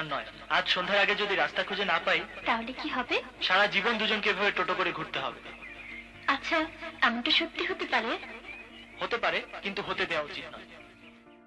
আজকাল নয়। আজ সন্ধ্যার আগে যদি রাস্তা খুঁজে না পাই তাহলে কি হবে? সারা জীবন দুজনকে এভাবে টোটো করে ঘুরতে হবে। আচ্ছা এমনটা সত্যি হতে পারে? হতে পারে কিন্তু হতে দেওয়া উচিত নয়।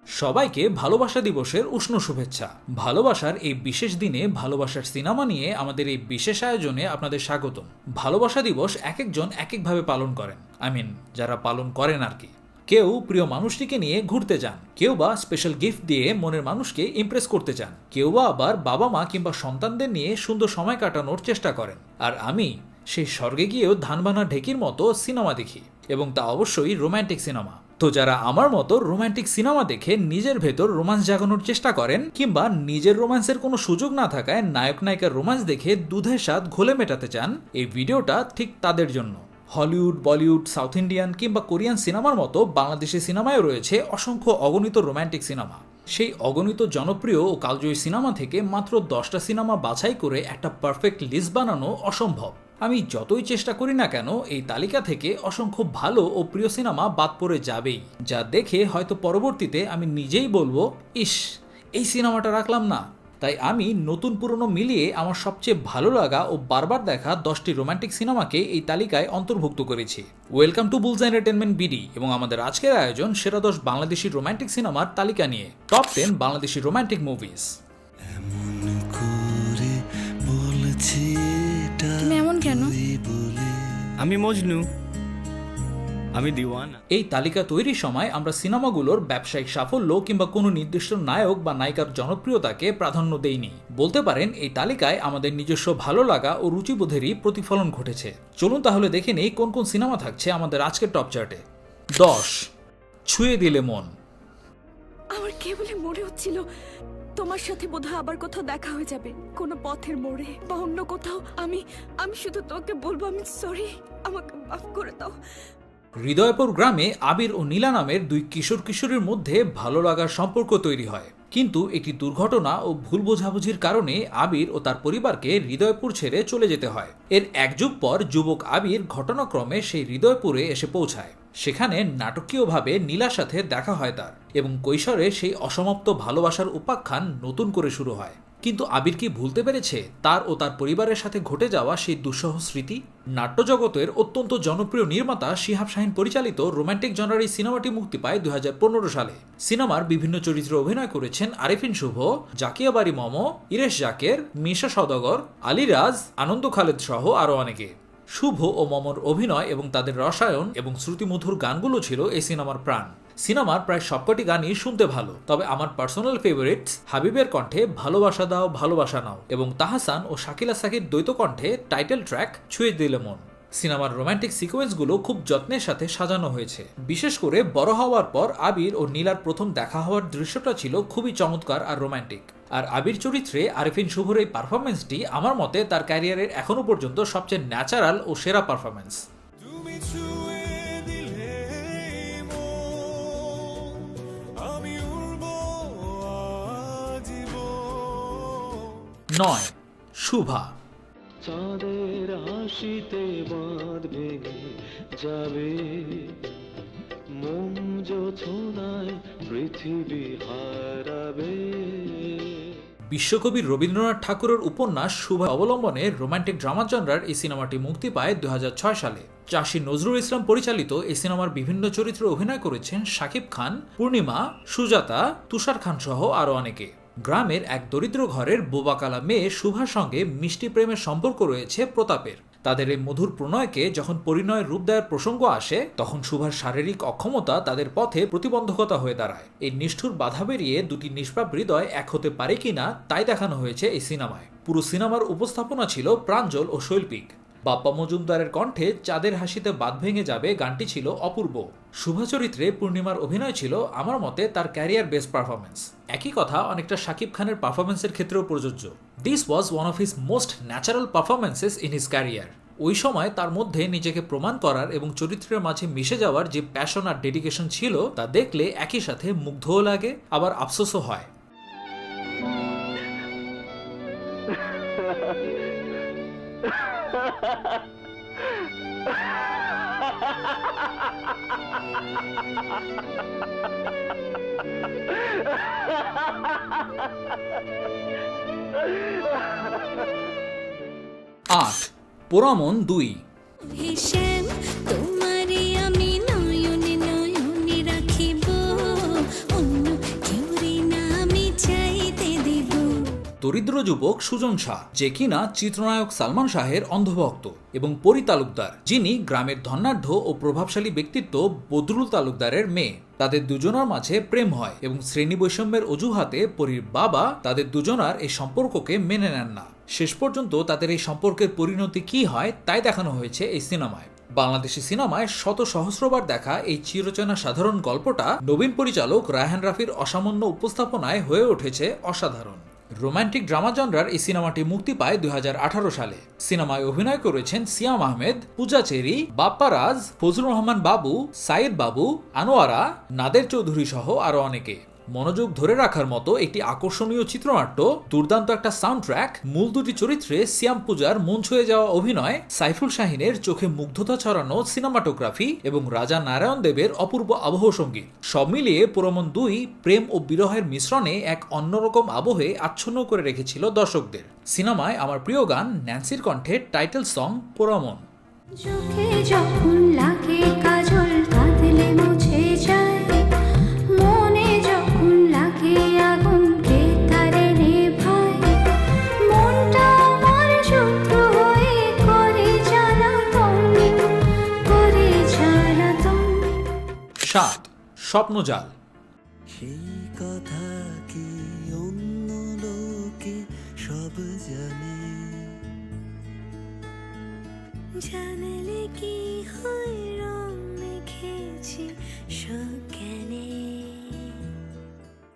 সবাইকে ভালোবাসা দিবসের উষ্ণ শুভেচ্ছা। ভালোবাসার এই বিশেষ দিনে ভালোবাসার সিনেমা নিয়ে আমাদের এই বিশেষ আয়োজনে আপনাদের স্বাগতম। ভালোবাসা দিবস এক একজন এক একভাবে পালন করেন। আই মিন যারা পালন করেন আর কি। কেউ প্রিয় মানুষটিকে নিয়ে ঘুরতে যান, কেউ বা স্পেশাল গিফট দিয়ে মনের মানুষকে ইমপ্রেস করতে চান কেউ বা আবার বাবা মা কিংবা সন্তানদের নিয়ে সুন্দর সময় কাটানোর চেষ্টা করেন। আর আমি সেই স্বর্গে গিয়েও ধানবানা ঢেকির মতো সিনেমা দেখি, এবং তা অবশ্যই রোম্যান্টিক সিনেমা তো যারা আমার মতো রোমান্টিক সিনেমা দেখে নিজের ভেতর রোমান্স জাগানোর চেষ্টা করেন, কিংবা নিজের রোমান্সের কোনো সুযোগ না থাকায় নায়ক নায়িকার রোমান্স দেখে দুধের স্বাদ ঘোলে মেটাতে চান, এই ভিডিওটা ঠিক তাদের জন্য। হলিউড, বলিউড, সাউথ ইন্ডিয়ান কিংবা কোরিয়ান সিনেমার মতো বাংলাদেশি সিনেমায় রয়েছে অসংখ্য অগণিত রোমান্টিক সিনেমা। সেই অগণিত জনপ্রিয় ও কালজয়ী সিনেমা থেকে মাত্র দশটা সিনেমা বাছাই করে একটা পারফেক্ট লিস্ট বানানো অসম্ভব। আমি যতই চেষ্টা করি না কেন, এই তালিকা থেকে অসংখ্য ভালো ও প্রিয় সিনেমা বাদ পড়ে যাবেই। যা দেখে হয়তো পরবর্তীতে আমি নিজেই বলব, ইস, এই সিনেমাটা রাখলাম না। তাই আমি নতুন পুরনো মিলিয়ে আমার সবচেয়ে ভালো লাগা ও বারবার দেখা দশটি রোমান্টিক সিনেমাকে এই তালিকায় অন্তর্ভুক্ত করেছি। Welcome to Bulls entertainment BD এবং আমাদের আজকের আয়োজন সেরা দশ বাংলাদেশি রোমান্টিক সিনেমার তালিকা নিয়ে। Top ten Bangladeshi romantic movies এমন করে বলছি এটা তুমি এমন কেন? বলে। আমি মজনু। আমি দিওয়ানা। এই তালিকা তৈরির সময় আমরা সিনেমাগুলোর ব্যবসায়িক সাফল্য কিংবা কোনো নির্দিষ্ট নায়ক বা নায়িকার জনপ্রিয়তাকে প্রাধান্য দেইনি। বলতে পারেন এই তালিকায় আমাদের নিজস্ব ভালো লাগা ও রুচিবোধেরই প্রতিফলন ঘটেছে। চলুন তাহলে দেখে নেই কোন কোন সিনেমা থাকছে আমাদের আজকের টপ চার্টে। দশ ছুঁয়ে দিলে মন। আমার কেবলই মনে হচ্ছিল তোমার সাথে বোধহয় আবার কোথাও দেখা হয়ে যাবে। কোনো পথের মোড়ে বা অন্য কোথাও। আমি আমি শুধু তোকে বলব আমি সরি আমাকে মাফ করে দাও। হৃদয়পুর গ্রামে আবির ও নীলা নামের দুই কিশোর কিশোরীর মধ্যে ভালো লাগার সম্পর্ক তৈরি হয়। কিন্তু একটি দুর্ঘটনা ও ভুল বোঝাবুঝির কারণে আবির ও তার পরিবারকে হৃদয়পুর ছেড়ে চলে যেতে হয়। এর এক যুগ পর যুবক আবির ঘটনাক্রমে সেই হৃদয়পুরে এসে পৌঁছায়। সেখানে নাটকীয়ভাবে নীলার সাথে দেখা হয় তার এবং কৈশোরে সেই অসমাপ্ত ভালোবাসার উপাখ্যান নতুন করে শুরু হয়। কিন্তু আবির কি ভুলতে পেরেছে? তার ও তার পরিবারের সাথে ঘটে যাওয়া সেই দুঃসহ স্মৃতি? নাট্যজগতের অত্যন্ত জনপ্রিয় নির্মাতা শিহাব শাহিন পরিচালিত রোম্যান্টিক জনারি সিনেমাটি মুক্তি পায় দুই হাজার পনেরো সালে। সিনেমার বিভিন্ন চরিত্রে অভিনয় করেছেন আরিফিন শুভ, জাকিয়া বাড়ি মম, ইরেশ জাকের, মিশা সদগর আলিরাজ আনন্দ খালেদ সহ আরও অনেকে। শুভ ও মমর অভিনয় এবং তাদের রসায়ন এবং শ্রুতিমধুর গানগুলো ছিল এই সিনেমার প্রাণ। সিনেমার প্রায় সবকটি গানই শুনতে ভালো, তবে আমার পার্সোনাল ফেভারিটস হাবিবের কণ্ঠে ভালোবাসা দাও, ভালোবাসা নাও এবং তাহাসান ও শাকিলা সাকির দ্বৈত কণ্ঠে টাইটেল ট্র্যাক ছুঁয়ে দিলে মন। সিনেমার রোমান্টিক সিকোয়েন্সগুলো খুব যত্নের সাথে সাজানো হয়েছে। বিশেষ করে বড় হওয়ার পর আবির ও নীলার প্রথম দেখা হওয়ার দৃশ্যটা ছিল খুবই চমৎকার আর রোমান্টিক আর আবির চরিত্রে আরিফিন শুভর এই পারফরমেন্সটি আমার মতে তার ক্যারিয়ারের এখনও পর্যন্ত সবচেয়ে ন্যাচারাল ও সেরা পারফরমেন্স মন, নয় শুভা। চাঁদের হাসিতে বাঁধ ভেঙে যাবে মন ছোনায় পৃথিবী হারাবে। বিশ্বকবি রবীন্দ্রনাথ ঠাকুরের উপন্যাস শুভা অবলম্বনে রোমান্টিক ড্রামা জনরার এই সিনেমাটি মুক্তি পায় দু হাজার ছয় সালে। চাষি নজরুল ইসলাম পরিচালিত এই সিনেমার বিভিন্ন চরিত্রে অভিনয় করেছেন শাকিব খান, পূর্ণিমা, সুজাতা, তুষার খান সহ আরও অনেকে। গ্রামের এক দরিদ্র ঘরের বোবাকালা মেয়ে শুভার সঙ্গে মিষ্টি প্রেমের সম্পর্ক রয়েছে প্রতাপের। তাদের এই মধুর প্রণয়কে যখন পরিণয়ের রূপ দেওয়ার প্রসঙ্গ আসে, তখন সুভার শারীরিক অক্ষমতা তাদের পথে প্রতিবন্ধকতা হয়ে দাঁড়ায়। এই নিষ্ঠুর বাধা বেরিয়ে দুটি নিষ্পাপ হৃদয় এক হতে পারে কিনা, তাই দেখানো হয়েছে এই সিনেমায়। পুরো সিনেমার উপস্থাপনা ছিল প্রাঞ্জল ও শৈল্পিক। বাপ্পা মজুমদারের কণ্ঠে চাঁদের হাসিতে বাদ ভেঙে যাবে গানটি ছিল অপূর্ব। শুভা চরিত্রে পূর্ণিমার অভিনয় ছিল আমার মতে তার ক্যারিয়ার বেস্ট পারফরমেন্স একই কথা অনেকটা শাকিব খানের পারফরমেন্সের ক্ষেত্রেও প্রযোজ্য। This was one of his most natural performances in his career ওই সময় তার মধ্যে নিজেকে প্রমাণ করার এবং চরিত্রের মাঝে মিশে যাওয়ার যে প্যাশন আর ডেডিকেশন ছিল তা দেখলে একই সাথে মুগ্ধও লাগে, আবার আফসোসও হয়। আট পোড়ামন দুই। হিসেব দরিদ্র যুবক সুজন শাহ, যে কিনা চিত্রনায়ক সালমান শাহের অন্ধভক্ত এবং পরি তালুকদার, যিনি গ্রামের ধনাঢ্য ও প্রভাবশালী ব্যক্তিত্ব বদরুল তালুকদারের মেয়ে। তাদের দুজনার মাঝে প্রেম হয় এবং শ্রেণি বৈষম্যের অজুহাতে পরীর বাবা তাদের দুজনার এই সম্পর্ককে মেনে নেন না। শেষ পর্যন্ত তাদের এই সম্পর্কের পরিণতি কি হয় তাই দেখানো হয়েছে এই সিনেমায়। বাংলাদেশি সিনেমায় শত সহস্রবার দেখা এই চিরচেনা সাধারণ গল্পটা নবীন পরিচালক রায়হান রাফির অসামান্য উপস্থাপনায় হয়ে উঠেছে অসাধারণ। রোমান্টিক ড্রামা জনরার এই সিনেমাটি মুক্তি পায় দুই হাজার আঠারো সালে। সিনেমায় অভিনয় করেছেন সিয়াম আহমেদ, পূজা চেরি, বাপ্পা রাজ, ফজলুর রহমান বাবু সাইদ বাবু, আনোয়ারা, নাদের চৌধুরী সহ আরও অনেকে। মনোযোগ ধরে রাখার মতো একটি আকর্ষণীয় চিত্রনাট্য, দুর্দান্ত একটা সাউন্ড ট্র্যাক মূল দুটি চরিত্রে সিয়াম পূজার মন ছুঁয়ে যাওয়া অভিনয়, সাইফুল শাহিনের চোখে মুগ্ধতা ছড়ানো সিনেমাটোগ্রাফি এবং রাজা নারায়ণ দেবের অপূর্ব আবহ সংগীত। সব মিলিয়ে পুরমন দুই প্রেম ও বিরহের মিশ্রণে এক অন্যরকম আবহে আচ্ছন্ন করে রেখেছিল দর্শকদের। সিনেমায় আমার প্রিয় গান ন্যান্সির কণ্ঠে টাইটেল সং পোরামন চোখে যখন লাগে স্বপ্নজাল।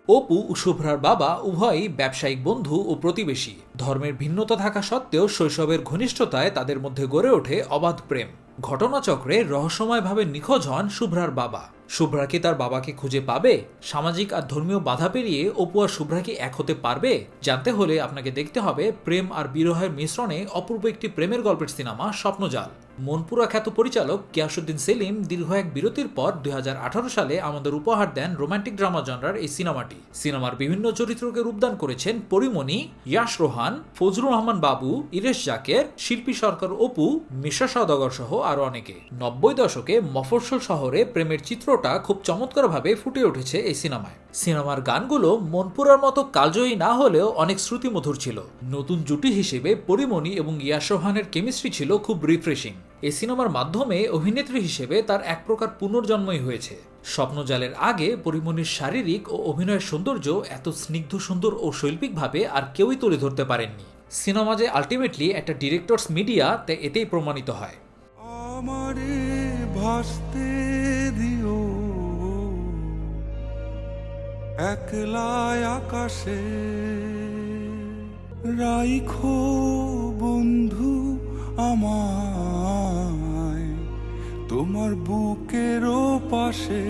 অপু ও শুভ্রার বাবা, উভয়ই ব্যবসায়িক বন্ধু ও প্রতিবেশী। ধর্মের ভিন্নতা থাকা সত্ত্বেও শৈশবের ঘনিষ্ঠতায় তাদের মধ্যে গড়ে ওঠে অবাধ প্রেম। ঘটনাচক্রে রহস্যময়ভাবে নিখোঁজ হন শুভ্রার বাবা। শুভ্রা কি তার বাবাকে খুঁজে পাবে? সামাজিক আর ধর্মীয় বাধা পেরিয়ে অপু আর শুভ্রা কি এক হতে পারবে? জানতে হলে আপনাকে দেখতে হবে প্রেম আর বিরহের মিশ্রণে অপূর্ব একটি প্রেমের গল্পের সিনেমা স্বপ্নজাল। মনপুরা খ্যাত পরিচালক গিয়াসুদ্দিন সেলিম দীর্ঘ এক বিরতির পর দুই হাজার আঠারো সালে আমাদের উপহার দেন রোমান্টিক ড্রামা জনরার এই সিনেমাটি। সিনেমার বিভিন্ন চরিত্রকে রূপদান করেছেন পরিমণি ইয়াশ রোহান, ফজলুর রহমান বাবু, ইরেশ জাকের, শিল্পী সরকার অপু, মিশা সওদাগর সহ আরও অনেকে। নব্বই দশকে মফস্বল শহরে প্রেমের চিত্রটা খুব চমৎকারভাবে ফুটে উঠেছে এই সিনেমায়। সিনেমার গানগুলো মনপুরার মতো কালজয়ী না হলেও অনেক শ্রুতিমধুর ছিল। নতুন জুটি হিসেবে পরিমণি এবং ইয়াশ রোহানের কেমিস্ট্রি ছিল খুব রিফ্রেশিং। এই সিনেমার মাধ্যমে অভিনেত্রী হিসেবে তার এক প্রকার পুনর্জন্মই হয়েছে। স্বপ্নজালের আগে পরিমণির শারীরিক ও অভিনয়ের সৌন্দর্য এত স্নিগ্ধ, সুন্দর ও শৈল্পিকভাবে আর কেউই তুলে ধরতে পারেননি। সিনেমা যে আলটিমেটলি একটা ডিরেক্টরস মিডিয়া তা এতেই প্রমাণিত হয়। ভাসতে আকাশে রাইখো বন্ধু। আমায় তোমার বুকেরও পাশে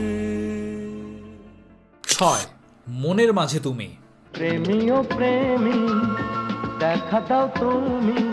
ছয় মনের মাঝে তুমি। প্রেমী ও প্রেমী দেখা দাও তুমি।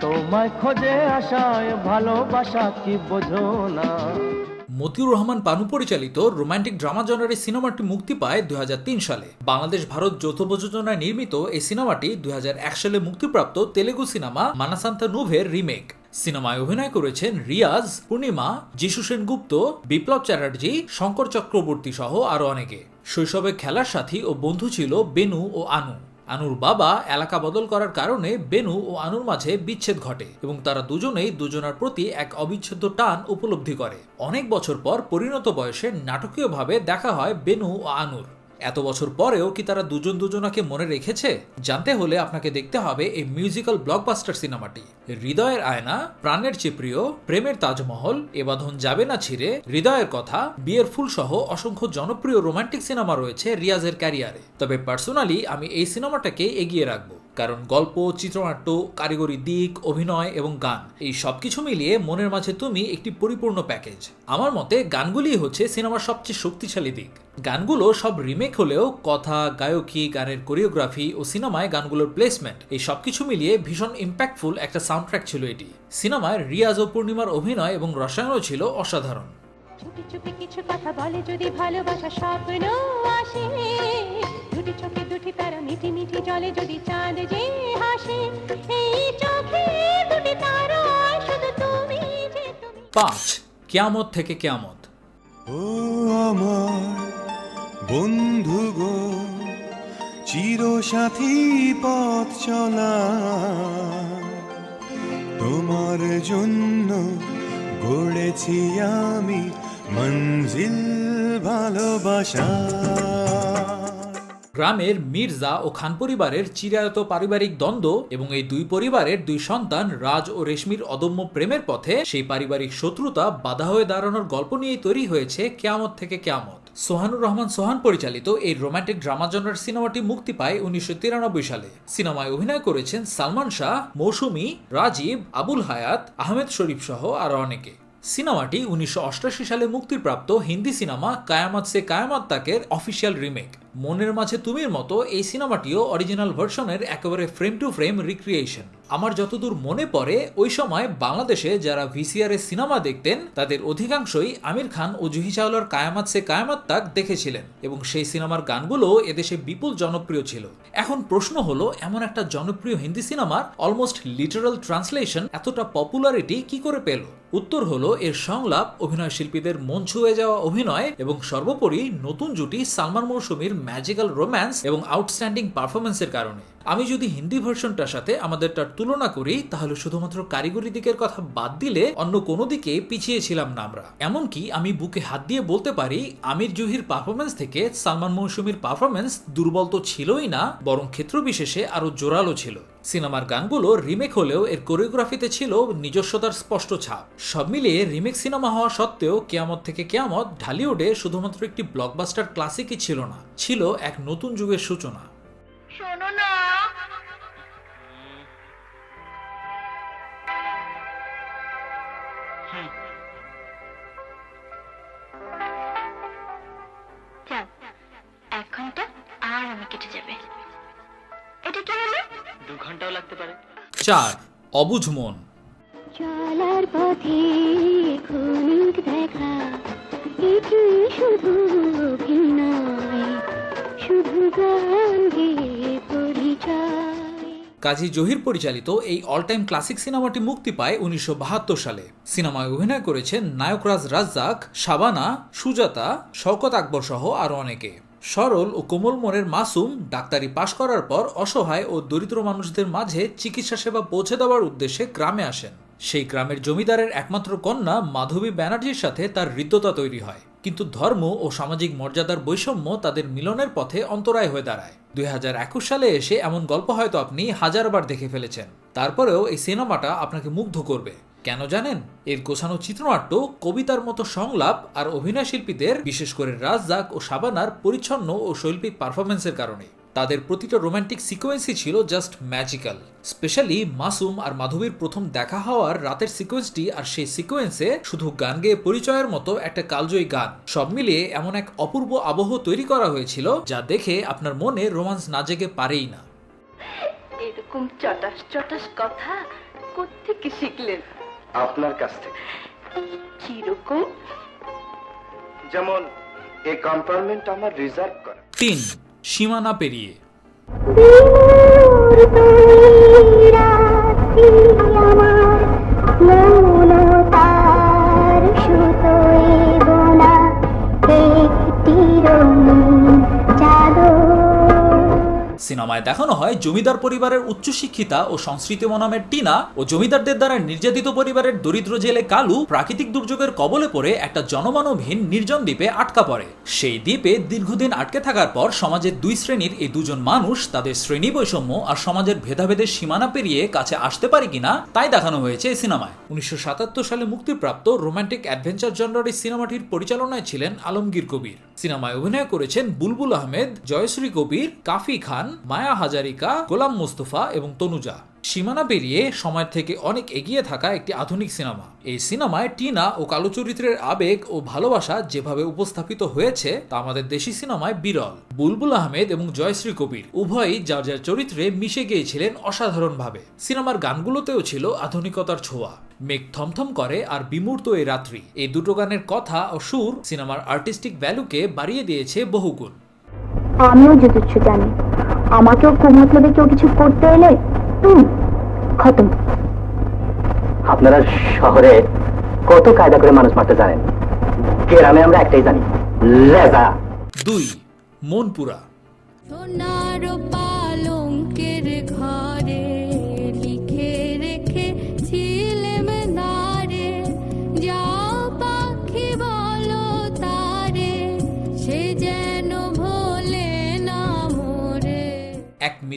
তোমায় খোঁজে আসায় ভালোবাসা কি বোঝো না। মতিউর রহমান পানু পরিচালিত রোমান্টিক ড্রামা জনারের সিনেমাটি মুক্তি পায় দুই হাজার তিন সালে। বাংলাদেশ ভারত যৌথ প্রযোজনায় নির্মিত এই সিনেমাটি দুই হাজার এক সালে মুক্তিপ্রাপ্ত তেলেগু সিনেমা মানাসান্তা নুভের রিমেক। সিনেমায় অভিনয় করেছেন রিয়াজ, পূর্ণিমা, যিশু সেনগুপ্ত, বিপ্লব চ্যাটার্জি, শঙ্কর চক্রবর্তী সহ আরও অনেকে। শৈশবে খেলার সাথী ও বন্ধু ছিল বেনু ও আনু। আনুর বাবা এলাকা বদল করার কারণে বেনু ও আনুর মাঝে বিচ্ছেদ ঘটে এবং তারা দুজনেই দুজনার প্রতি এক অবিচ্ছেদ্য টান উপলব্ধি করে। অনেক বছর পর পরিণত বয়সে নাটকীয়ভাবে দেখা হয় বেনু ও আনুর। এত বছর পরেও কি তারা দুজন দুজনাকে মনে রেখেছে? জানতে হলে আপনাকে দেখতে হবে এই মিউজিক্যাল ব্লকবাস্টার সিনেমাটি হৃদয়ের আয়না, প্রাণের চিপ্রিয় প্রেমের তাজমহল এবাধন বাঁধন যাবে না ছিঁড়ে, হৃদয়ের কথা, বিয়ের ফুল সহ অসংখ্য জনপ্রিয় রোমান্টিক সিনেমা রয়েছে রিয়াজের ক্যারিয়ারে। তবে পার্সোনালি আমি এই সিনেমাটাকে এগিয়ে রাখব। কারণ গল্প, চিত্রনাট্য, কারিগরি দিক, অভিনয় এবং গান, এই সবকিছু মিলিয়ে মনের মাঝে তুমি একটি পরিপূর্ণ প্যাকেজ। আমার মতে গানগুলি হচ্ছে সিনেমার সবচেয়ে শক্তিশালী দিক। গানগুলো সব রিমেক হলেও কথা, গায়কী, গানের কোরিওগ্রাফি ও সিনেমায় গানগুলোর প্লেসমেন্ট, এই সবকিছু মিলিয়ে ভীষণ ইম্প্যাক্টফুল একটা সাউন্ডট্র্যাক ছিল এটি। সিনেমায় রিয়াজ ও পূর্ণিমার অভিনয় এবং রসায়নও ছিল অসাধারণ। কিছু কথা বলে যদি ভালোবাসা স্বপ্ন আসে দুটি চোখে মিটি মিটি জলে যদি চাঁদ যে হাসে এই চোখে দুটি তারায় শুধু তুমি যে তুমি। পাঁচ কেয়ামত থেকে কেয়ামত। ও আমার বন্ধু গো চিরসাথী পথ চলা। তোমার জন্য গড়েছি আমি মঞ্জিল ভালোবাসা। গ্রামের মির্জা ও খান পরিবারের চিরায়ত পারিবারিক দ্বন্দ্ব এবং এই দুই পরিবারের দুই সন্তান রাজ ও রেশমির অদম্য প্রেমের পথে সেই পারিবারিক শত্রুতা বাধা হয়ে দাঁড়ানোর গল্প নিয়েই তৈরি হয়েছে কেয়ামত থেকে কেয়ামত। সোহানুর রহমান সোহান পরিচালিত এই রোমান্টিক ড্রামা জনার সিনেমাটি মুক্তি পায় উনিশশো তিরানব্বই সালে। সিনেমায় অভিনয় করেছেন সালমান শাহ, মৌসুমি, রাজীব, আবুল হায়াত, আহমেদ শরীফ সহ আরও অনেকে। সিনেমাটি উনিশশো অষ্টআশি সালে মুক্তিপ্রাপ্ত হিন্দি সিনেমা কায়ামত সে কায়ামত তাকের অফিসিয়াল রিমেক। মনের মাঝে তুমির মতো এই সিনেমাটিও অরিজিনাল ভার্সনের একেবারে ফ্রেম টু ফ্রেম রিক্রিয়েশন আমার যতদূর মনে পড়ে, ওই সময় বাংলাদেশে যারা ভিসিআর সিনেমা দেখতেন, তাদের অধিকাংশই আমির খান ও জুহি চাওলার কায়ামাত সে কায়ামাত তাক দেখেছিলেন এবং সেই সিনেমার গানগুলো এদেশে বিপুল জনপ্রিয় ছিল। এখন প্রশ্ন হলো, এমন একটা জনপ্রিয় হিন্দি সিনেমার অলমোস্ট লিটারাল ট্রান্সলেশন এতটা পপুলারিটি কি করে পেল? উত্তর হলো, এর সংলাপ অভিনয় শিল্পীদের মন ছুঁয়ে যাওয়া অভিনয় এবং সর্বোপরি নতুন জুটি সালমান মৌসুমীর ম্যাজিক্যাল রোম্যান্স এবং আউটস্ট্যান্ডিং পারফরমেন্সের কারণে। আমি যদি হিন্দি ভার্সনটার সাথে আমাদেরটার তুলনা করি, তাহলে শুধুমাত্র কারিগরি দিকের কথা বাদ দিলে অন্য কোনো দিকে পিছিয়ে ছিলাম না আমরা। এমনকি আমি বুকে হাত দিয়ে বলতে পারি, আমির জুহির পারফরমেন্স থেকে সালমান মৌসুমীর পারফরমেন্স দুর্বল তো ছিলই না, বরং ক্ষেত্র বিশেষে আরও জোরালো ছিল। সিনেমার গানগুলো রিমেক হলেও এর কোরিওগ্রাফিতে ছিল নিজস্বতার স্পষ্ট ছাপ। সব মিলিয়ে রিমেক সিনেমা হওয়া সত্ত্বেও কেয়ামত থেকে কেয়ামত ঢালিউডে শুধুমাত্র একটি ব্লকবাস্টার ক্লাসিকই ছিল না, ছিল এক নতুন যুগের সূচনা। ঘণ্টা আর আমি কেটে যাবে। এটা কি হলো? দু ঘন্টাও লাগতে পারে। চার অবুঝ মন। চলার পথে ক্ষণিক দেখা এটি শুধু অভিনয় শুধু গান কাজী জহির পরিচালিত এই অল টাইম ক্লাসিক সিনেমাটি মুক্তি পায় উনিশশো বাহাত্তর সালে। সিনেমায় অভিনয় করেছেন নায়করাজ রাজ্জাক শাবানা সুজাতা শওকত আকবর সহ আরও অনেকে। সরল ও কোমল মনের মাসুম ডাক্তারি পাশ করার পর অসহায় ও দরিদ্র মানুষদের মাঝে চিকিৎসা সেবা পৌঁছে দেওয়ার উদ্দেশ্যে গ্রামে আসেন। সেই গ্রামের জমিদারের একমাত্র কন্যা মাধবী ব্যানার্জির সাথে তার হৃদ্যতা তৈরি হয়। কিন্তু ধর্ম ও সামাজিক মর্যাদার বৈষম্য তাদের মিলনের পথে অন্তরায় হয়ে দাঁড়ায়। দুই হাজার একুশ সালে এসে এমন গল্প হয়তো আপনি হাজারবার দেখে ফেলেছেন। তারপরেও এই সিনেমাটা আপনাকে মুগ্ধ করবে। কেন জানেন? এর গোছানো চিত্রনাট্য, কবিতার মতো সংলাপ আর অভিনয় শিল্পীদের, বিশেষ করে রাজজাক ও সাবানার পরিচ্ছন্ন ও শৈল্পিক পারফরমেন্সের কারণে। তাদের প্রতিটা রোমান্টিক সিকোয়েন্সই ছিল জাস্ট ম্যাজিক্যাল। স্পেশালি মাসুম আর মাধবীর প্রথম দেখা হওয়ার রাতের সিকোয়েন্সটি আর সেই সিকোয়েন্সে শুধু গান গেয়ে পরিচয়ের মতো একটা কালজয়ী গান। সব মিলিয়ে এমন এক অপূর্ব আবহ তৈরি করা হয়েছিল যা দেখে আপনার মনে রোমান্স না জেগে পারেই না। এরকম চটাস চটাস কথা কোত্থেকে শিখলেন? আপনার কাছ থেকে। কীরকম? যেমন এই কম্পার্টমেন্ট আমার রিজার্ভ করা। তিন সীমানা পেরিয়ে। সিনেমায় দেখানো হয় জমিদার পরিবারের উচ্চশিক্ষিতা ও সংস্কৃতি মনামের টিনা ও জমিদারদের দ্বারা নির্যাতিত পরিবারের দরিদ্র জেলে কালু প্রাকৃতিক দুর্যোগের কবলে পড়ে একটা জনমানবহীন নির্জন দ্বীপে আটকা পড়ে। সেই দ্বীপে দীর্ঘদিন আটকে থাকার পর সমাজের দুই শ্রেণির এই দুজন মানুষ তাদের শ্রেণি বৈষম্য আর সমাজের ভেদাভেদের সীমানা পেরিয়ে কাছে আসতে পারে কিনা তাই দেখানো হয়েছে এই সিনেমায়। উনিশশো সাতাত্তর সালে মুক্তিপ্রাপ্ত রোমান্টিক অ্যাডভেঞ্চার জনরার এই সিনেমাটির পরিচালনায় ছিলেন আলমগীর কবির। সিনেমায় অভিনয় করেছেন বুলবুল আহমেদ, জয়শ্রী কবির, কাফি খান মায়া হাজারিকা, গোলাম মুস্তফা এবং তনুজা। সীমানা পেরিয়ে সময় থেকে অনেক এগিয়ে থাকা একটি আধুনিক সিনেমা। এই সিনেমায় টিনা ও কালো চরিত্রের আবেগ ও ভালোবাসা যেভাবে উপস্থাপিত হয়েছে, তা আমাদের দেশি সিনেমায় বিরল। বুলবুল আহমেদ এবং জয়শ্রী কবির উভয়ই যার যার চরিত্রে মিশে গিয়েছিলেন অসাধারণভাবে। সিনেমার গানগুলোতেও ছিল আধুনিকতার ছোঁয়া। মেঘ থমথম করে আর বিমূর্ত এই রাত্রি। এই দুটো গানের কথা ও সুর সিনেমার আর্টিস্টিক ভ্যালুকে বাড়িয়ে দিয়েছে বহুগুণ। আমিও জানি। আমাকেও কুমতলবে কেউ কিছু করতে এলে হুম খতম। আপনারা শহরে কত কায়দা করে মানুষ মারতে জানেন? গ্রামে আমরা একটাই জানি লেজা। দুই মনপুরা। সোনার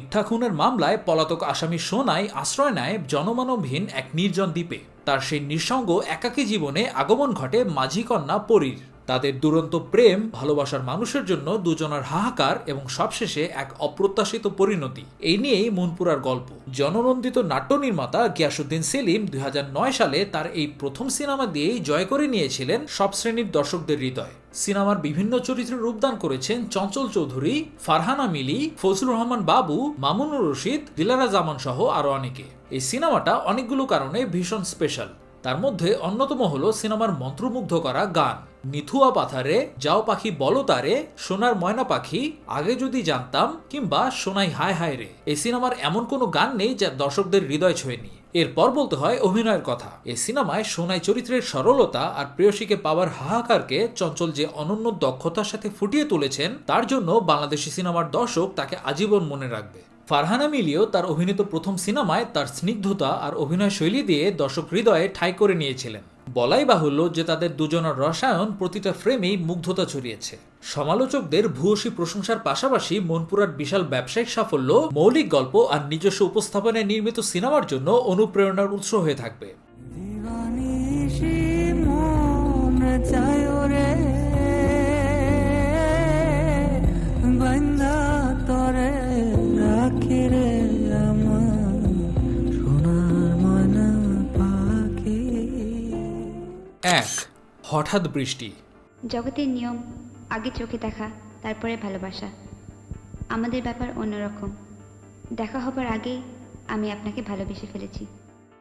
মিথ্যা খুনের মামলায় পলাতক আসামি সোনাই আশ্রয় নেয় জনমানবহীন এক নির্জন দ্বীপে। তার সেই নিঃসঙ্গ, একাকী জীবনে আগমন ঘটে মাঝি কন্যা পরীর। তাদের দুরন্ত প্রেম, ভালোবাসার মানুষের জন্য দুজনের হাহাকার এবং সবশেষে এক অপ্রত্যাশিত পরিণতি। এই নিয়েই মনপুরার গল্প। জননন্দিত নাট্য নির্মাতা গিয়াসুদ্দিন সেলিম দুই হাজার নয় সালে তার এই প্রথম সিনেমা দিয়েই জয় করে নিয়েছিলেন সব শ্রেণির দর্শকদের হৃদয়। সিনেমার বিভিন্ন চরিত্রে রূপদান করেছেন চঞ্চল চৌধুরী, ফারহানা মিলি, ফজলুর রহমান বাবু, মামুনুর রশিদ দিলারা জামান সহ আরও অনেকে। এই সিনেমাটা অনেকগুলো কারণে ভীষণ স্পেশাল তার মধ্যে অন্যতম হলো সিনেমার মন্ত্রমুগ্ধ করা গান। নিথুয়া পাথারে, যাও পাখি বলো তারে, সোনার ময়না পাখি, আগে যদি জানতাম, কিংবা সোনাই হায় হায় রে। এই সিনেমার এমন কোনো গান নেই যা দর্শকদের হৃদয় ছুঁয়নি এরপর বলতে হয় অভিনয়ের কথা। এই সিনেমায় সোনাই চরিত্রের সরলতা আর প্রেয়সীকে পাওয়ার হাহাকারকে চঞ্চল যে অনন্য দক্ষতার সাথে ফুটিয়ে তুলেছেন, তার জন্য বাংলাদেশি সিনেমার দর্শক তাকে আজীবন মনে রাখবে। ফারহানা মিলিও তার অভিনীত প্রথম সিনেমায় তার স্নিগ্ধতা আর অভিনয় শৈলী দিয়ে দর্শক হৃদয়ে ঠাঁই করে নিয়েছিলেন। বলাই বাহুল্য যে তাদের দুজনের রসায়ন প্রতিটা ফ্রেমেই মুগ্ধতা ছড়িয়েছে। সমালোচকদের ভূয়সী প্রশংসার পাশাপাশি মনপুরার বিশাল ব্যবসায়িক সাফল্য, মৌলিক গল্প আর নিজস্ব উপস্থাপনায় নির্মিত সিনেমার জন্য অনুপ্রেরণার উৎস হয়ে থাকবে। হঠাৎ বৃষ্টি। জগতের নিয়ম, আগে চোখে দেখা, তারপরে ভালোবাসা। আমাদের ব্যাপার অন্যরকম। দেখা হবার আগেই আমি আপনাকে ভালোবেসে ফেলেছি।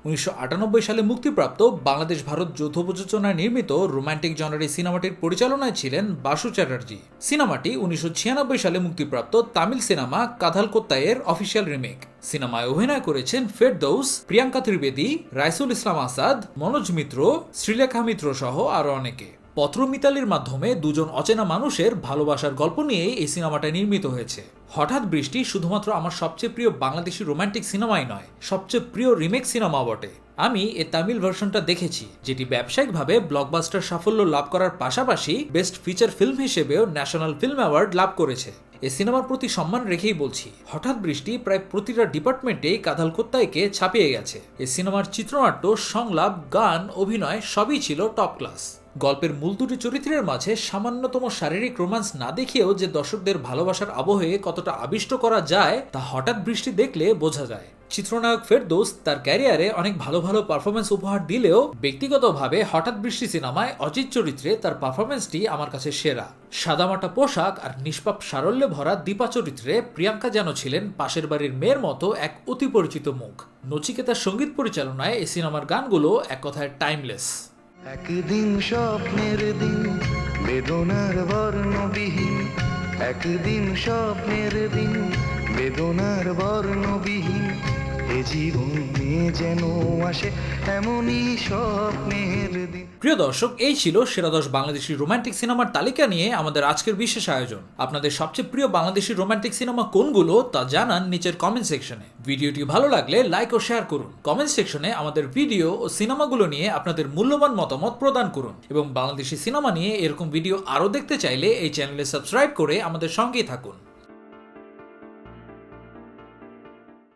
উনিশশো আটানব্বই সালে মুক্তিপ্রাপ্ত বাংলাদেশ ভারত যৌথ প্রযোজনায় নির্মিত রোমান্টিক জনারি সিনেমাটির পরিচালনায় ছিলেন বাসু চ্যাটার্জি। সিনেমাটি উনিশশো ছিয়ানব্বই সালে মুক্তিপ্রাপ্ত তামিল সিনেমা কাধাল কোত্তায়ের অফিসিয়াল রিমেক। সিনেমায় অভিনয় করেছেন ফেরদৌস, প্রিয়াঙ্কা ত্রিবেদী, রাইসুল ইসলাম আসাদ, মনোজ মিত্র, শ্রীলেখা মিত্র সহ আরও অনেকে। পত্র মিতালির মাধ্যমে দুজন অচেনা মানুষের ভালোবাসার গল্প নিয়েই এই সিনেমাটা নির্মিত হয়েছে। হঠাৎ বৃষ্টি শুধুমাত্র আমার সবচেয়ে প্রিয় বাংলাদেশি রোমান্টিক সিনেমাই নয়, সবচেয়ে প্রিয় রিমেক সিনেমা বটে। আমি এ তামিল ভার্সনটা দেখেছি, যেটি ব্যবসায়িকভাবে ব্লকবাস্টার সাফল্য লাভ করার পাশাপাশি বেস্ট ফিচার ফিল্ম হিসেবেও ন্যাশনাল ফিল্ম অ্যাওয়ার্ড লাভ করেছে। এ সিনেমার প্রতি সম্মান রেখেই বলছি, হঠাৎ বৃষ্টি প্রায় প্রতিটা ডিপার্টমেন্টেই কাদাল কোত্তাইকে ছাপিয়ে গেছে। এ সিনেমার চিত্রনাট্য, সংলাপ, গান, অভিনয় সবই ছিল টপ ক্লাস গল্পের মূল দুটি চরিত্রের মাঝে সামান্যতম শারীরিক রোমান্স না দেখিয়েও যে দর্শকদের ভালোবাসার আবহে কতটা আবিষ্ট করা যায়, তা হঠাৎ বৃষ্টি দেখলে বোঝা যায়। চিত্রনায়ক ফেরদৌস তার ক্যারিয়ারে অনেক ভালো ভালো পারফরমেন্স উপহার দিলেও ব্যক্তিগতভাবে হঠাৎ বৃষ্টি সিনেমায় অজিত চরিত্রে তার পারফরমেন্সটি আমার কাছে সেরা। সাদামাটা পোশাক আর নিষ্পাপ সারল্যে ভরা দীপা চরিত্রে প্রিয়াঙ্কা যেন ছিলেন পাশের বাড়ির মেয়ের মতো এক অতি পরিচিত মুখ। নচিকেতার সংগীত পরিচালনায় এই সিনেমার গানগুলো এক কথায় টাইমলেস একদিন স্বপ্নের দিন, বেদনার বর্ণবিহীন। একদিন স্বপ্নের দিন বেদনার বর্ণবিহীন এ জীবনে যেন আসে এমনই স্বপ্নের দিন। প্রিয় দর্শক, এই ছিল সেরা দশ বাংলাদেশি রোমান্টিক সিনেমার তালিকা নিয়ে আমাদের আজকের বিশেষ আয়োজন। আপনাদের সবচেয়ে প্রিয় বাংলাদেশি রোমান্টিক সিনেমা কোনগুলো তা জানান নিচের কমেন্ট সেকশনে ভিডিওটি ভালো লাগলে লাইক ও শেয়ার করুন। কমেন্ট সেকশনে আমাদের ভিডিও ও সিনেমাগুলো নিয়ে আপনাদের মূল্যবান মতামত প্রদান করুন এবং বাংলাদেশি সিনেমা নিয়ে এরকম ভিডিও আরও দেখতে চাইলে এই চ্যানেলে সাবস্ক্রাইব করে আমাদের সঙ্গেই থাকুন।